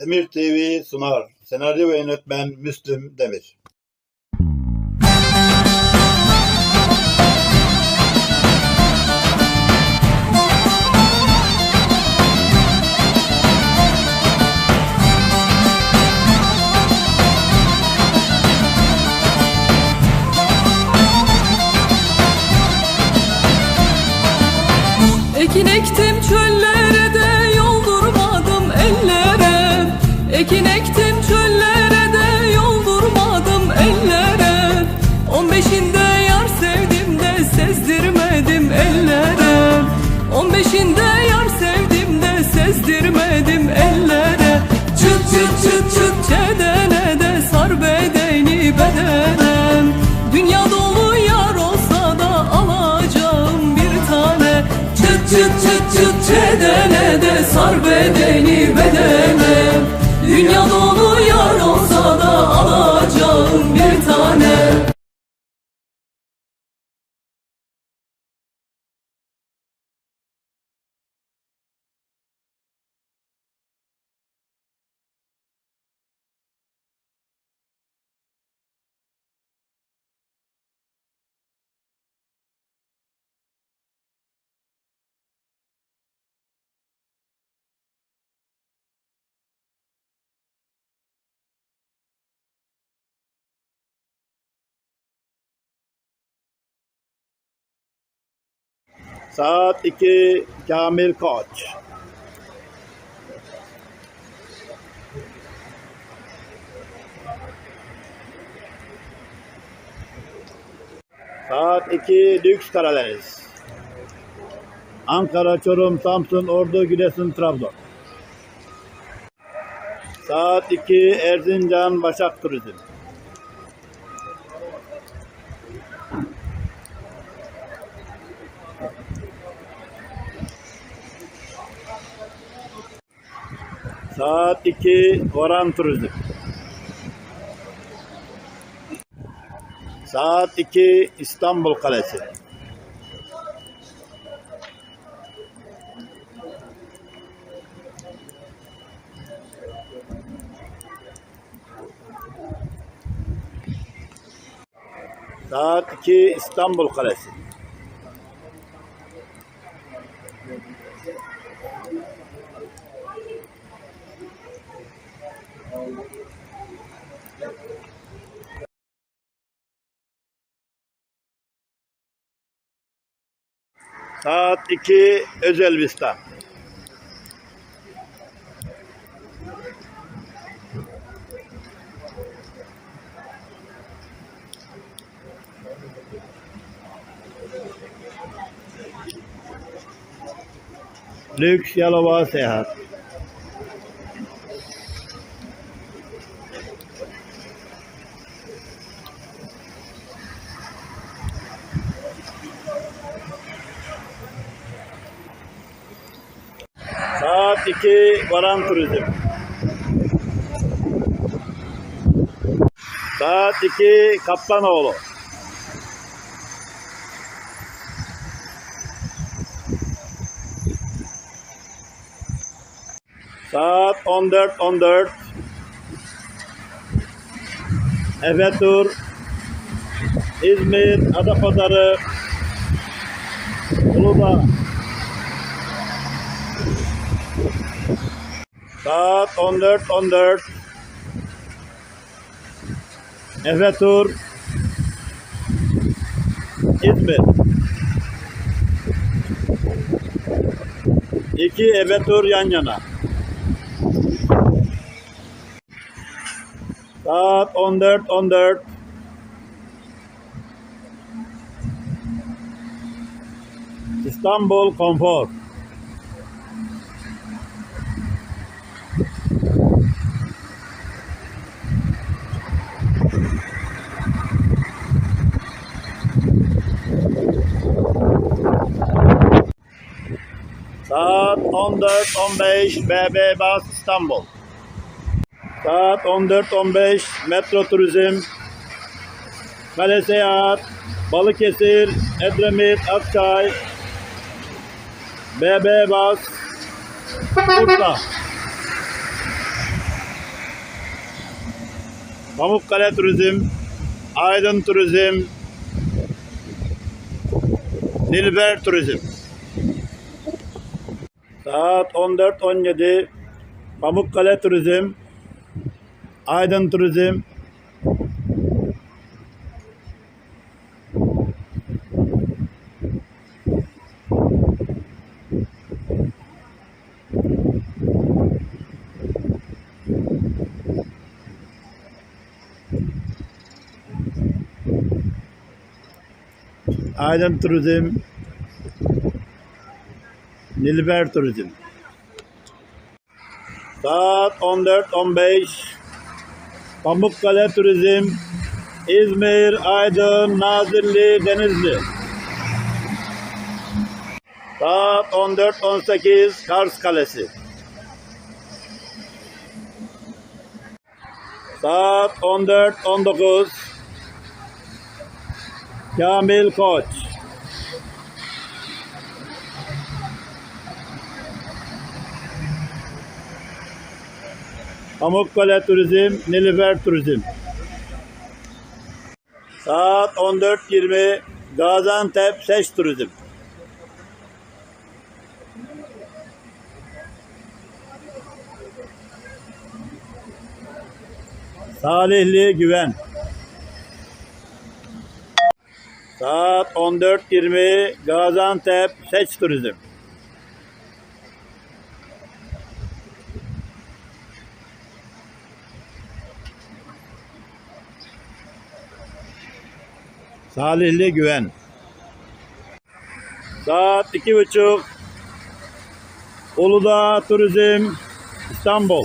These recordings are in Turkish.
Demir TV sunar. Senaryo ve yönetmen Müslüm Demir. Ekin ektim çöllere Çöllere de yoldurmadım ellere. On beşinde yar sevdim de sezdirmedim ellere. On beşinde yar sevdim de sezdirmedim ellere. Çıt çıt çıt çıt çedene de sar bedeni bedene Dünya dolu yar olsa da alacağım bir tane. Çıt çıt çıt çıt çedene de sar bedeni bedene Dünya dolu Saat 2 Kamil Koç. Saat 2 Lüks Karadeniz. Ankara, Çorum, Samsun, Ordu, Giresun, Trabzon. Saat 2 Erzincan, Başak Turizm. Saat 2 Oran Turizm. Saat 2 İstanbul Kalesi. Saat 2 İstanbul Kalesi. Saat 2 Özel Vista. Lüks Yalova Seyahat. Saat 2 Varan Turizm. Saat 2 Kaplanoğlu. Saat 14 14 Efe Tur İzmir Adapazarı Uludağ Saat 14 14 Efe Tur İzmir. İki Efe Tur yan yana. Saat 14 14 İstanbul Konfor Saat 14.15 BB Bas İstanbul. Saat 14.15 Metro Turizm. Kale Seyahat. Balıkesir, Edremit, Akçay. BB Bas. Bursa. Pamukkale Turizm, Aydın Turizm, Nilber Turizm. Saat 14.17 Pamukkale Turizm, Aydın Turizm, Aydın Turizm, Nilber Turizm. Saat 14.15 Pamukkale Turizm, İzmir, Aydın, Nazilli, Denizli. Saat 14.18 Kars Kalesi. Saat 14.19 Kamil Koç. Pamukkale Turizm, Nilüfer Turizm. Saat 14.20 Gaziantep Seç Turizm. Salihli Güven. Saat 14.20 Gaziantep Seç Turizm. Salihli Güven. Saat iki buçuk Uludağ Turizm İstanbul.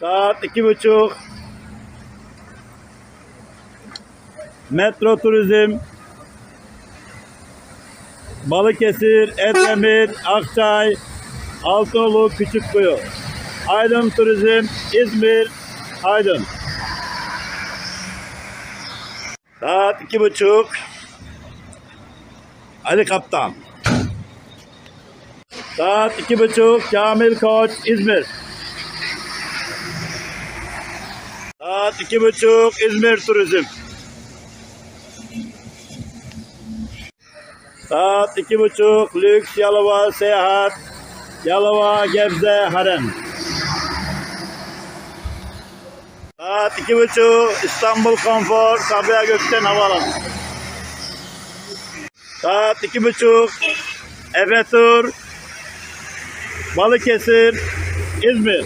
Saat iki buçuk Metro Turizm Balıkesir, Edremit, Akçay, Altınoluk, Küçükkuyu. Aydın Turizm, İzmir, Aydın. Saat iki buçuk. Ali Kaptan. Saat iki buçuk. Kamil Koç, İzmir. Saat iki buçuk. İzmir Turizm. Saat iki buçuk. Lüks Yalova Seyahat. Yalova Gebze Harem. Saat iki buçuk İstanbul Konfor Sabiha Gökçen Havaalanı. Saat iki buçuk Efe Tur Balıkesir İzmir.